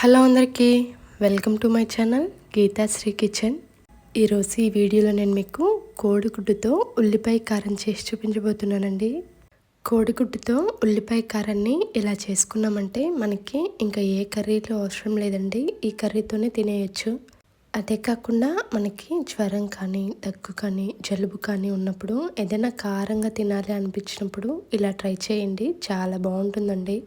Hello అందరికీ welcome to my channel Geethasri kitchen. ఈరోజు ఈ వీడియోలో నేను మీకు కోడిగుడ్డుతో ఉల్లిపాయ కారం చేసి చూపించబోతున్నానండి. కోడిగుడ్డుతో ఉల్లిపాయ కారాన్ని ఇలా చేసుకున్నామంటే మనకి ఇంకా ఏ కర్రీలో అవసరం లేదండి ఈ కర్రీతోనే తినేయచ్చు. అదే కాకుండా మనకి జ్వరం కానీ దగ్గు కానీ జలుబు కానీ ఉన్నప్పుడు ఏదైనా కారంగా తినాలి అనిపించినప్పుడు ఇలా ట్రై చేయండి చాలా బాగుంటుందండి.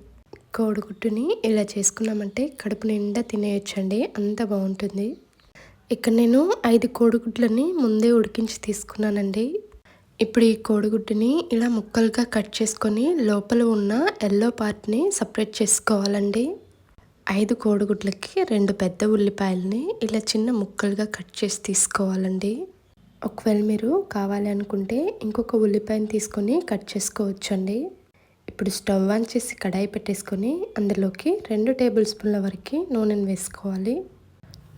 కోడిగుడ్డుని ఇలా చేసుకున్నామంటే కడుపు నిండా తినేయొచ్చండి. అంత బాగుంటుంది. ఇక్కడ నేను ఐదు కోడిగుడ్లని ముందే ఉడికించి తీసుకున్నానండి. ఇప్పుడు ఈ కోడిగుడ్డుని ఇలా ముక్కలుగా కట్ చేసుకొని లోపల ఉన్న ఎల్లో పార్ట్ని సపరేట్ చేసుకోవాలండి. ఐదు కోడిగుడ్లకి రెండు పెద్ద ఉల్లిపాయలని ఇలా చిన్న ముక్కలుగా కట్ చేసి తీసుకోవాలండి. ఒకవేళ మీరు కావాలి అనుకుంటే ఇంకొక ఉల్లిపాయని తీసుకొని కట్ చేసుకోవచ్చండి. ఇప్పుడు స్టవ్ ఆన్ చేసి కడాయి పెట్టేసుకొని అందులోకి రెండు టేబుల్ స్పూన్ల వరకు నూనెను వేసుకోవాలి.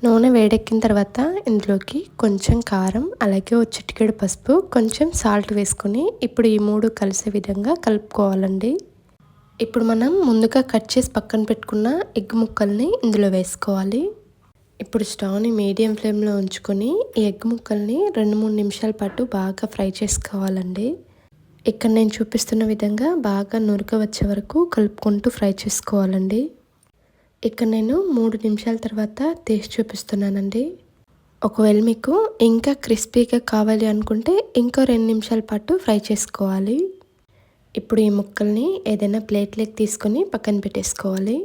నూనె వేడెక్కిన తర్వాత ఇందులోకి కొంచెం కారం అలాగే ఒక చిటికెడు పసుపు కొంచెం సాల్ట్ వేసుకొని ఇప్పుడు ఈ మూడు కలిసే విధంగా కలుపుకోవాలండి. ఇప్పుడు మనం ముందుగా కట్ చేసి పక్కన పెట్టుకున్న ఎగ్ ముక్కల్ని ఇందులో వేసుకోవాలి. ఇప్పుడు స్టవ్ని మీడియం ఫ్లేమ్లో ఉంచుకొని ఈ ఎగ్ ముక్కల్ని రెండు మూడు నిమిషాల పాటు బాగా ఫ్రై చేసుకోవాలండి. ఇక్కడ నేను చూపిస్తున్న విధంగా బాగా నురగ వచ్చే వరకు కలుపుకుంటూ ఫ్రై చేసుకోవాలండి. ఇక్కడ నేను మూడు నిమిషాల తర్వాత తీసి చూపిస్తున్నానండి. ఒకవేళ మీకు ఇంకా క్రిస్పీగా కావాలి అనుకుంటే ఇంకో రెండు నిమిషాల పాటు ఫ్రై చేసుకోవాలి. ఇప్పుడు ఈ ముక్కల్ని ఏదైనా ప్లేట్లోకి తీసుకొని పక్కన పెట్టేసుకోవాలి.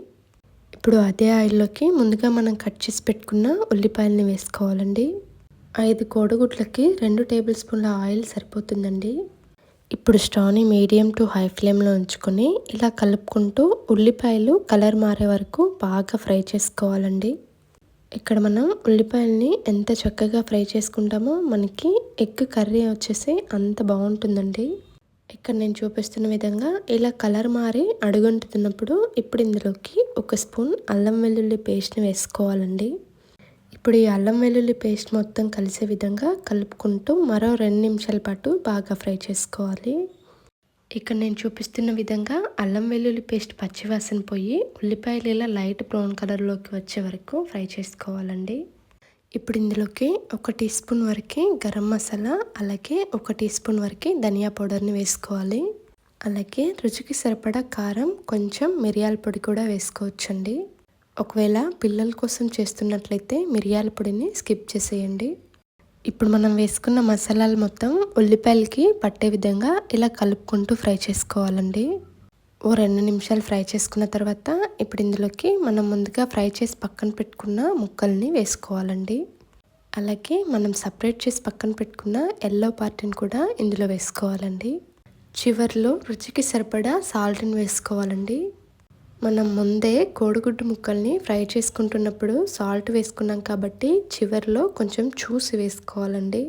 ఇప్పుడు అదే ఆయిల్లోకి ముందుగా మనం కట్ చేసి పెట్టుకున్న ఉల్లిపాయలని వేసుకోవాలండి. ఐదు కోడిగుడ్లకి రెండు టేబుల్ స్పూన్ల ఆయిల్ సరిపోతుందండి. ఇప్పుడు స్టవ్ని మీడియం టు హై ఫ్లేమ్లో ఉంచుకొని ఇలా కలుపుకుంటూ ఉల్లిపాయలు కలర్ మారే వరకు బాగా ఫ్రై చేసుకోవాలండి. ఇక్కడ మనం ఉల్లిపాయల్ని ఎంత చక్కగా ఫ్రై చేసుకుంటామో మనకి ఎగ్ కర్రీ వచ్చేసి అంత బాగుంటుందండి. ఇక్కడ నేను చూపిస్తున్న విధంగా ఇలా కలర్ మారి అడుగుంటున్నప్పుడు ఇప్పుడు ఇందులోకి ఒక స్పూన్ అల్లం వెల్లుల్లి పేస్ట్ని వేసుకోవాలండి. ఇప్పుడు ఈ అల్లం వెల్లుల్లి పేస్ట్ మొత్తం కలిసే విధంగా కలుపుకుంటూ మరో రెండు నిమిషాల పాటు బాగా ఫ్రై చేసుకోవాలి. ఇక్కడ నేను చూపిస్తున్న విధంగా అల్లం వెల్లుల్లి పేస్ట్ పచ్చివాసన పోయి ఉల్లిపాయలు ఇలా లైట్ బ్రౌన్ కలర్లోకి వచ్చే వరకు ఫ్రై చేసుకోవాలండి. ఇప్పుడు ఇందులోకి ఒక టీ స్పూన్ వరకు గరం మసాలా అలాగే ఒక టీ స్పూన్ వరకు ధనియా పౌడర్ని వేసుకోవాలి. అలాగే రుచికి సరిపడా కారం కొంచెం మిరియాల పొడి కూడా వేసుకోవచ్చండి. ఒకవేళ పిల్లల కోసం చేస్తున్నట్లయితే మిరియాల పొడిని స్కిప్ చేసేయండి. ఇప్పుడు మనం వేసుకున్న మసాలాలు మొత్తం ఉల్లిపాయలకి పట్టే విధంగా ఇలా కలుపుకుంటూ ఫ్రై చేసుకోవాలండి. ఓ రెండు నిమిషాలు ఫ్రై చేసుకున్న తర్వాత ఇప్పుడు ఇందులోకి మనం ముందుగా ఫ్రై చేసి పక్కన పెట్టుకున్న ముక్కల్ని వేసుకోవాలండి. అలాగే మనం సపరేట్ చేసి పక్కన పెట్టుకున్న ఎల్లో పార్టీని కూడా ఇందులో వేసుకోవాలండి. చివరిలో రుచికి సరిపడా సాల్ట్ని వేసుకోవాలండి. మనం ముందే కోడిగుడ్డు ముక్కల్ని ఫ్రై చేసుకుంటున్నప్పుడు సాల్ట్ వేసుకున్నాం కాబట్టి చివరిలో కొంచెం చూసి వేసుకోవాలండి.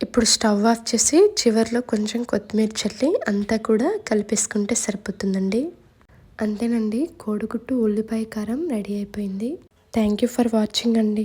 ఇప్పుడు స్టవ్ ఆఫ్ చేసి చివరిలో కొంచెం కొత్తిమీర చల్లి అంతా కూడా కలిపేసుకుంటే సరిపోతుందండి. అంతేనండి కోడిగుడ్డు ఉల్లిపాయ కారం రెడీ అయిపోయింది. థ్యాంక్ యూ ఫర్ వాచింగ్ అండి.